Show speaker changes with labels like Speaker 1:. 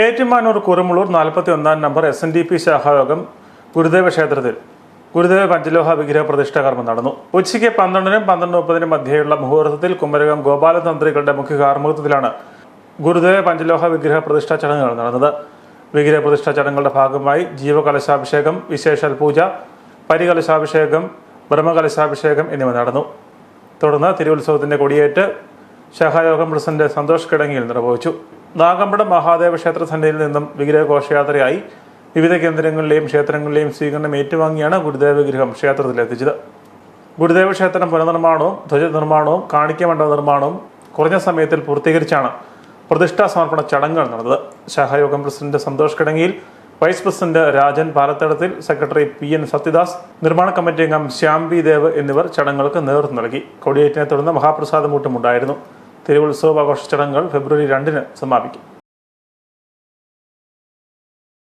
Speaker 1: ഏറ്റുമാനൂർ കുറുമുളൂർ നാൽപ്പത്തി ഒന്നാം number S N D P ശാഖായോഗം Gurudeva ക്ഷേത്രത്തിൽ. ഗുരുദേവ പഞ്ചലോഹ വിഗ്രഹ പ്രതിഷ്ഠാ കർമ്മം നടന്നു. ഉച്ചയ്ക്ക് പന്ത്രണ്ടിനും പന്ത്രണ്ട് മുപ്പതിനും മധ്യേയുള്ള മുഹൂർത്തത്തിൽ കുമരകം ഗോപാലതന്ത്രികളുടെ മുഖ്യ കാർമ്മികത്വത്തിലാണ് ഗുരുദേവ പഞ്ചലോഹ വിഗ്രഹ പ്രതിഷ്ഠാ ചടങ്ങുകൾ നടന്നത്. വിഗ്രഹ പ്രതിഷ്ഠാ ചടങ്ങുകളുടെ ഭാഗമായി ജീവകലശാഭിഷേകം വിശേഷാൽ പൂജ പരികലശാഭിഷേകം ബ്രഹ്മകലശാഭിഷേകം എന്നിവ നടന്നു. തുടർന്ന് തിരുവുത്സവത്തിന്റെ കൊടിയേറ്റ് ശാഖായോഗം പ്രസിഡന്റ് സന്തോഷ് കിടങ്ങിയിൽ നിർവഹിച്ചു. നാഗമ്പടം മഹാദേവ ക്ഷേത്ര സന്നിധിയിൽ നിന്നും വിഗ്രഹ ഘോഷയാത്രയായി വിവിധ കേന്ദ്രങ്ങളിലെയും ക്ഷേത്രങ്ങളിലെയും സ്വീകരണം ഏറ്റുവാങ്ങിയാണ് ഗുരുദേവ വിഗ്രഹം ക്ഷേത്രത്തിലെത്തിച്ചത് ഗുരുദേവ ക്ഷേത്രം പുനർനിർമ്മാണവും ധ്വജ നിർമ്മാണവും കാണിക്ക മണ്ഡപ നിർമ്മാണവും കുറഞ്ഞ സമയത്തിൽ പൂർത്തീകരിച്ചാണ് പ്രതിഷ്ഠാ സമർപ്പണ ചടങ്ങുകൾ നടന്നത്. ശാഖായോഗം president Santhosh Kidangiyil vice president Rajan Palathadathil secretary P N Sathyadas നിർമ്മാണ കമ്മിറ്റി അംഗം ശ്യാം ബി ദേവ് എന്നിവർ ചടങ്ങുകൾക്ക് നേതൃത്വം നൽകി. കൊടിയേറ്റിനെ തുടർന്ന് മഹാപ്രസാദമൂട്ടും ഉണ്ടായിരുന്നു തിരുവുത്സവ ആഘോഷ ചടങ്ങുകൾ ഫെബ്രുവരി രണ്ടിന് സമാപിക്കും.